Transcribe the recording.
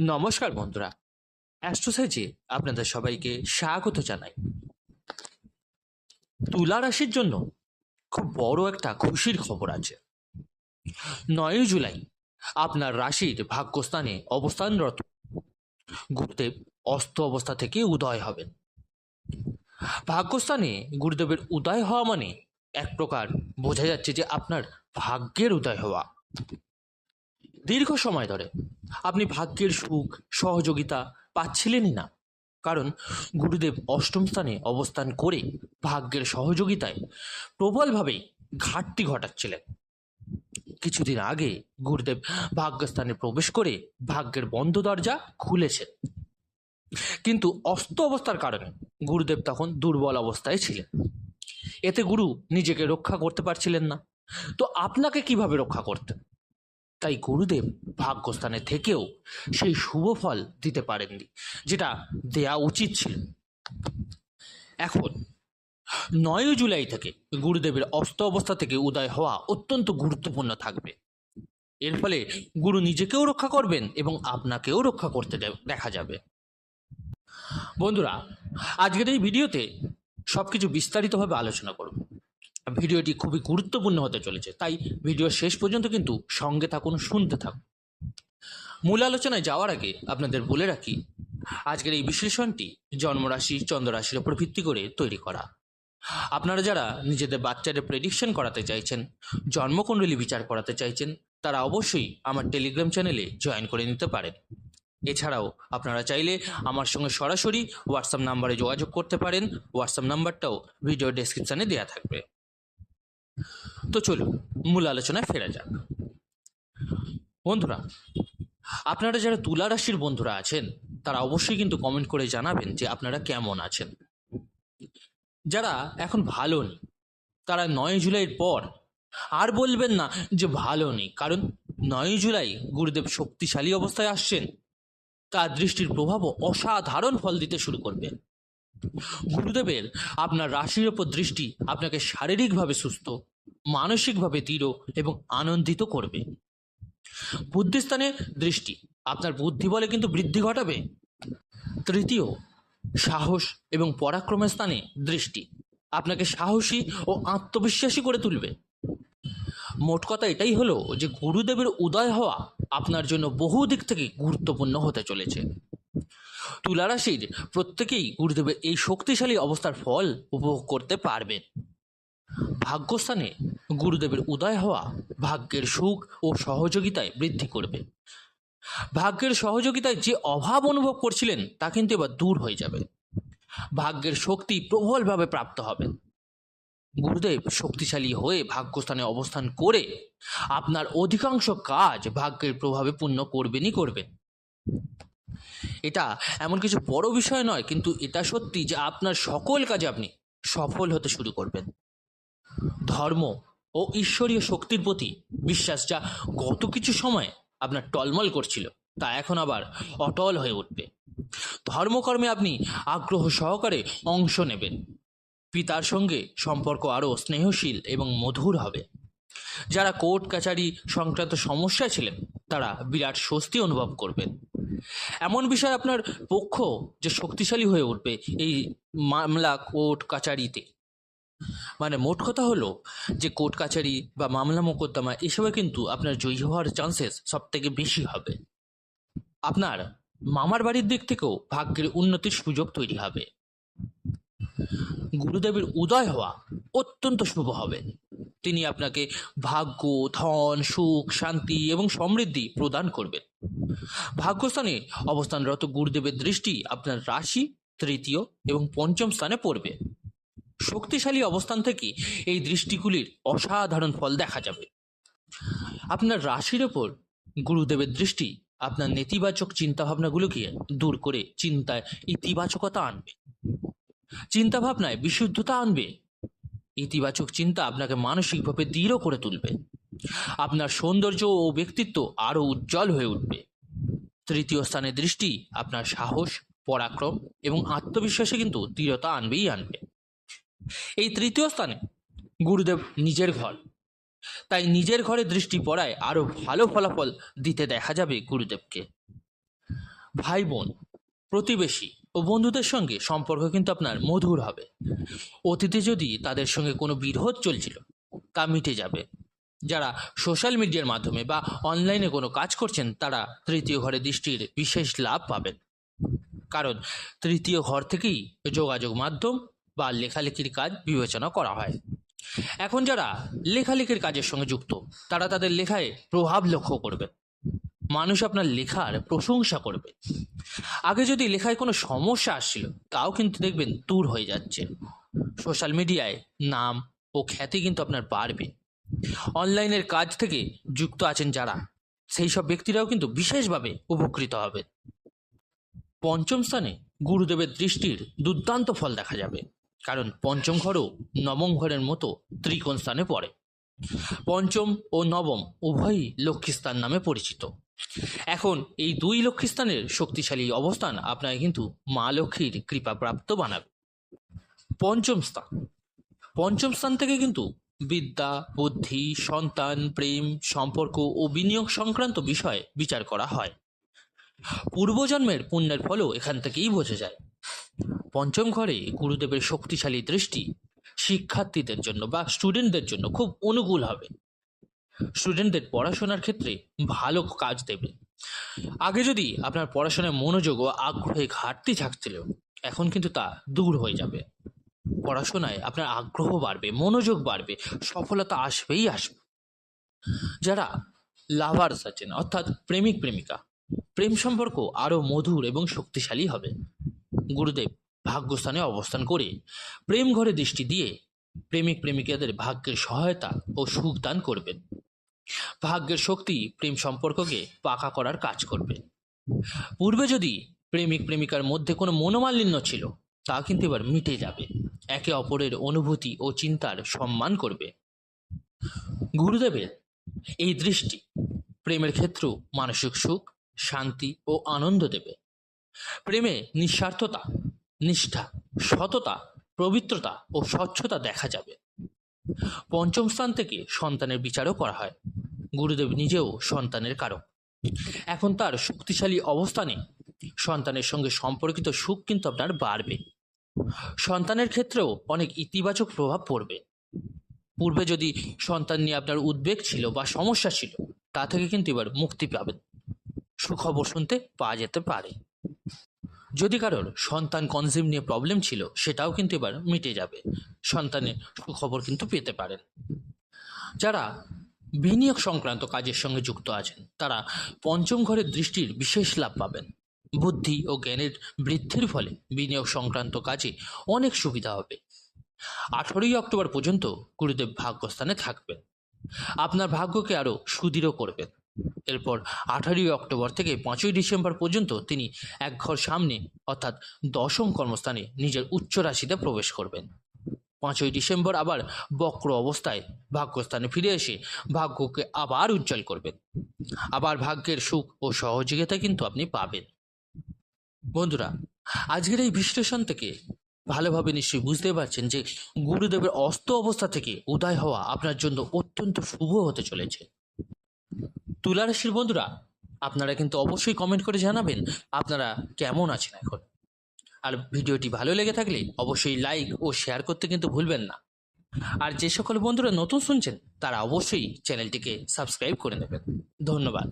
নমস্কার বন্ধুরা। অ্যাস্ট্রোসাইজে আপনাদের সবাইকে স্বাগত জানাই। তুলা রাশির জন্য খুব বড় একটা খুশির খবর আছে। নয় জুলাই আপনার রাশির ভাগ্যস্থানে অবস্থানরত গুরুদেব অস্ত অবস্থা থেকে উদয় হবেন। ভাগ্যস্থানে গুরুদেবের উদয় হওয়া মানে এক প্রকার বোঝা যাচ্ছে যে আপনার ভাগ্যের উদয় হওয়া। দীর্ঘ সময় ধরে আপনি ভাগ্যের সুখ, সহযোগিতা পাচ্ছিলেনই না। কারণ গুরুদেব অষ্টম স্থানে অবস্থান করে ভাগ্যের সহযোগিতায় প্রবলভাবেই ঘাটতি ঘটাচ্ছিলেন। কিছুদিন আগে গুরুদেব ভাগ্যস্থানে প্রবেশ করে ভাগ্যের বন্ধ দরজা খুলেছেন। কিন্তু অস্ত অবস্থার কারণে গুরুদেব তখন দুর্বল অবস্থায় ছিলেন। এতে গুরু নিজেকে রক্ষা করতে পারছিলেন না। তো আপনাকে কীভাবে রক্ষা করতেন? তাই গুরুদেব ভাগ্যস্থানে থেকেও সেই শুভ ফল দিতে পারেননি, যেটা দেয়া উচিত ছিল। এখন নয় জুলাই থেকে গুরুদেবের অস্ত অবস্থা থেকে উদয় হওয়া অত্যন্ত গুরুত্বপূর্ণ থাকবে। এর ফলে গুরু নিজেকেও রক্ষা করবেন এবং আপনাকেও রক্ষা করতে দেখা যাবে। বন্ধুরা, আজকের এই ভিডিওতে সব কিছু বিস্তারিতভাবে আলোচনা করব। ভিডিওটি খুবই গুরুত্বপূর্ণ হতে চলেছে, তাই ভিডিও শেষ পর্যন্ত কিন্তু সঙ্গে থাকুন, শুনতে থাকুন। মূল আলোচনায় যাওয়ার আগে আপনাদের বলে রাখি, আজকের এই বিশ্লেষণটি জন্মরাশি, চন্দ্ররাশির উপর ভিত্তি করে তৈরি করা। আপনারা যারা নিজেদের বাচ্চাদের প্রেডিকশন করাতে চাইছেন, জন্মকুণ্ডলী বিচার করাতে চাইছেন, তারা অবশ্যই আমার টেলিগ্রাম চ্যানেলে জয়েন করে নিতে পারেন। এছাড়াও আপনারা চাইলে আমার সঙ্গে সরাসরি হোয়াটসঅ্যাপ নাম্বারে যোগাযোগ করতে পারেন হোয়াটসঅ্যাপ নাম্বারটাও ভিডিও ডেসক্রিপশানে দেওয়া থাকবে। তো চলুন, মূল আলোচনায় ফেরা যাক। বন্ধুরা, আপনারা যারা তুলা রাশির বন্ধুরা আছেন, তারা অবশ্যই কিন্তু কমেন্ট করে জানাবেন যে আপনারা কেমন আছেন। যারা এখন ভালো নেই, তারা নয় জুলাইয়ের পর আর বলবেন না যে ভালো নেই, কারণ নয় জুলাই গুরুদেব শক্তিশালী অবস্থায় আসছেন। তার দৃষ্টির প্রভাবও অসাধারণ ফল দিতে শুরু করবে। গুরুদেবের আপনার রাশির ওপর দৃষ্টি আপনাকে শারীরিকভাবে সুস্থ, মানসিকভাবে দৃঢ় এবং আনন্দিত করবে। বুদ্ধিস্থানে দৃষ্টি, আপনার বুদ্ধি বলে কিন্তু বৃদ্ধি ঘটাবে। তৃতীয়, সাহস এবং পরাক্রমের স্থানে দৃষ্টি, আপনাকে সাহসী ও আত্মবিশ্বাসী করে তুলবে। মোট কথা এটাই হলো যে গুরুদেবের উদয় হওয়া আপনার জন্য বহু দিক থেকে গুরুত্বপূর্ণ হতে চলেছে। তুলা রাশির প্রত্যেকেই গুরুদেবের এই শক্তিশালী অবস্থার ফল উপভোগ করতে পারবেন। ভাগ্যস্থানে গুরুদেবের উদয় হওয়া ভাগ্যের সুখ ও সহযোগিতায় বৃদ্ধি করবে। ভাগ্যের সহযোগিতায় যে অভাব অনুভব করছিলেন, তা কিন্তু এবার দূর হয়ে যাবে। ভাগ্যের শক্তি প্রবলভাবে প্রাপ্ত হবে। গুরুদেব শক্তিশালী হয়ে ভাগ্যস্থানে অবস্থান করে আপনার অধিকাংশ কাজ ভাগ্যের প্রভাবে পূর্ণ করবেনই করবেন। এটা এমন কিছু বড় বিষয় নয়, কিন্তু এটা সত্যি যে আপনার সকল কাজে আপনি সফল হতে শুরু করবেন। ধর্ম ও ঈশ্বরীয় শক্তির প্রতি বিশ্বাস যা গত কিছু সময় আপনার টলমল করছিল, তা এখন আবার অটল হয়ে উঠবে। ধর্মকর্মে আপনি আগ্রহ সহকারে অংশ নেবেন। পিতার সঙ্গে সম্পর্ক আরও স্নেহশীল এবং মধুর হবে। যারা কোর্ট কাছারি সংক্রান্ত সমস্যায় ছিলেন, তারা বিরাট স্বস্তি অনুভব করবেন। এমন বিষয় আপনার পক্ষ যে শক্তিশালী হয়ে উঠবে এই মামলা কোর্ট কাছারিতে মানে মোট কথা হলো যে কোর্ট কাছারি বা মামলা মোকদ্দমা এসবে কিন্তু আপনার জয়ী হওয়ার চান্সেস সব থেকে বেশি হবে। আপনার মামার বাড়ির দিক থেকেও ভাগ্যের উন্নতির সুযোগ তৈরি হবে। গুরুদেবের উদয় হওয়া অত্যন্ত শুভ হবে। তিনি আপনাকে ভাগ্য, ধন, সুখ, শান্তি এবং সমৃদ্ধি প্রদান করবেন। ভাগ্যস্থানে অবস্থানরত গুরুদেবের দৃষ্টি আপনার রাশি, তৃতীয় এবং পঞ্চম স্থানে পড়বে। শক্তিশালী অবস্থান থেকে এই দৃষ্টিগুলির অসাধারণ ফল দেখা যাবে। আপনার রাশির ওপর গুরুদেবের দৃষ্টি আপনার নেতিবাচক চিন্তাভাবনাগুলোকে দূর করে চিন্তায় ইতিবাচকতা আনবে। চিন্তাভাবনায় বিশুদ্ধতা আনবে। ইতিবাচক চিন্তা আপনাকে মানসিকভাবে দৃঢ় করে তুলবে। আপনার সৌন্দর্য ও ব্যক্তিত্ব আরও উজ্জ্বল হয়ে উঠবে। তৃতীয় স্থানে দৃষ্টি, আপনার সাহস, পরাক্রম এবং আত্মবিশ্বাসে কিন্তু দৃঢ়তা আনবেই আনবে। এই তৃতীয় স্থানে গুরুদেব নিজের ঘর। তাই নিজের ঘরে দৃষ্টি পড়ায় আরও ভালো ফলাফল দিতে দেখা যাবে গুরুদেবকে। ভাই বোন প্রতিবেশী ও বন্ধুদের সঙ্গে সম্পর্ক কিন্তু আপনার মধুর হবে। অতীতে যদি তাদের সঙ্গে কোনো বিরোধ চলছিল, তা মিটে যাবে। যারা সোশ্যাল মিডিয়ার মাধ্যমে বা অনলাইনে কোনো কাজ করছেন, তারা তৃতীয় ঘরে দৃষ্টির বিশেষ লাভ পাবেন। কারণ তৃতীয় ঘর থেকেই যোগাযোগ মাধ্যম বা লেখালেখির কাজ বিবেচনা করা হয়। এখন যারা লেখালেখির কাজের সঙ্গে যুক্ত, তারা তাদের লেখায় প্রভাব লক্ষ্য করবে মানুষ আপনার লেখার প্রশংসা করবে। আগে যদি লেখায় কোনো সমস্যা আসছিল, তাও কিন্তু দেখবেন দূর হয়ে যাচ্ছে। সোশ্যাল মিডিয়ায় নাম ও খ্যাতি কিন্তু আপনার বাড়বে। অনলাইনের কাজ থেকে যুক্ত আছেন যারা। সেই সব ব্যক্তিরাও কিন্তু বিশেষভাবে উপকৃত হবে। পঞ্চম স্থানে গুরুদেবের দৃষ্টির দুর্দান্ত ফল দেখা যাবে। কারণ পঞ্চম ঘরও নবম ঘরের মতো ত্রিকোণ স্থানে পড়ে। পঞ্চম ও নবম উভয়ই লক্ষ্মীস্থান নামে পরিচিত। এখন এই দুই লক্ষ্মীস্থানের শক্তিশালী অবস্থান আপনাকে কিন্তু মা লক্ষ্মীর কৃপাপ্রাপ্ত বানাবে। পঞ্চম স্থান। পঞ্চম স্থান থেকে কিন্তু বিদ্যা, বুদ্ধি, সন্তান, প্রেম, সম্পর্ক ও বিনিয়োগ সংক্রান্ত বিষয়ে বিচার করা হয়। পূর্বজন্মের পুণ্যের ফলও এখান থেকেই বোঝা যায়। পঞ্চম ঘরে গুরুদেবের শক্তিশালী দৃষ্টি শিক্ষার্থীদের জন্য বা স্টুডেন্টদের জন্য খুব অনুকূল হবে। স্টুডেন্টদের পড়াশোনার ক্ষেত্রে ভালো কাজ দেবে। আগে যদি আপনার পড়াশোনায় মনোযোগ ও আগ্রহে ঘাটতি থাকছিল, এখন কিন্তু তা দূর হয়ে যাবে। পড়াশোনায় আপনার আগ্রহ বাড়বে, মনোযোগ বাড়বে, সফলতা আসবেই আসবে। যারা লাভার্স আছেন, অর্থাৎ প্রেমিক, প্রেমিকা, প্রেম সম্পর্ক আরও মধুর এবং শক্তিশালী হবে। গুরুদেব ভাগ্যস্থানে অবস্থান করে প্রেম ঘরে দৃষ্টি দিয়ে প্রেমিক, প্রেমিকাদের ভাগ্যের সহায়তা ও সুখ দান করবেন। ভাগ্যের শক্তি প্রেম সম্পর্ককে পাকা করার কাজ করবে। পূর্বে যদি প্রেমিক, প্রেমিকার মধ্যে কোনো মনোমালিন্য ছিল, তা কিন্তু এবার মিটে যাবে। একে অপরের অনুভূতি ও চিন্তার সম্মান করবে। গুরুদেবের এই দৃষ্টি প্রেমের ক্ষেত্রেও মানসিক সুখ, শান্তি ও আনন্দ দেবে। প্রেমে নিঃস্বার্থতা, নিষ্ঠা, সততা, পবিত্রতা ও স্বচ্ছতা দেখা যাবে। পঞ্চম স্থান থেকে সন্তানের বিচারও করা হয়। গুরুদেব নিজেও সন্তানের কারক। এখন তার শক্তিশালী অবস্থানে সন্তানের সঙ্গে সম্পর্কিত সুখ কিন্তু আপনার বাড়বে। সন্তানের ক্ষেত্রেও অনেক ইতিবাচক প্রভাব পড়বে। পূর্বে যদি সন্তান নিয়ে আপনার উদ্বেগ ছিল বা সমস্যা ছিল, তা থেকে কিন্তু এবার মুক্তি পাবেন। সুখবর শুনতে পাওয়া যেতে পারে। যদি কারোর সন্তান কনজিউম নিয়ে প্রবলেম ছিল, সেটাও কিন্তু এবার মিটে যাবে। সন্তানের সুখবর কিন্তু পেতে পারেন। যারা বিনিয়োগ সংক্রান্ত কাজের সঙ্গে যুক্ত আছেন, তারা পঞ্চম ঘরের দৃষ্টির বিশেষ লাভ পাবেন। বুদ্ধি ও জ্ঞানের বৃদ্ধির ফলে বিনিয়োগ সংক্রান্ত কাজে অনেক সুবিধা হবে। আঠারোই অক্টোবর পর্যন্ত গুরুদেব ভাগ্যস্থানে থাকবেন। আপনার ভাগ্যকে আরও সুদৃঢ় করবেন। এরপর আঠারোই অক্টোবর থেকে পাঁচই ডিসেম্বর পর্যন্ত তিনি এক ঘর সামনে, অর্থাৎ দশম কর্মস্থানে নিজের উচ্চ রাশিতে প্রবেশ করবেন। পাঁচই ডিসেম্বর আবার বক্র অবস্থায় ভাগ্যস্থানে ফিরে এসে ভাগ্যকে আবার উজ্জ্বল করবেন। আবার ভাগ্যের সুখ ও সহযোগিতা কিন্তু আপনি পাবেন। বন্ধুরা, আজকের এই বিশ্লেষণ থেকে ভালোভাবে নিশ্চয়ই বুঝতে পারছেন যে গুরুদেবের অস্ত অবস্থা থেকে উদয় হওয়া আপনার জন্য অত্যন্ত শুভ হতে চলেছে। তুলা রাশির বন্ধুরা, আপনারা কিন্তু অবশ্যই কমেন্ট করে জানাবেন আপনারা কেমন আছেন এখন। আর ভিডিওটি ভালো লেগে থাকলে অবশ্যই লাইক ও শেয়ার করতে কিন্তু ভুলবেন না। আর যে সকল বন্ধুরা নতুন শুনছেন, তারা অবশ্যই চ্যানেলটিকে সাবস্ক্রাইব করে নেবেন। ধন্যবাদ।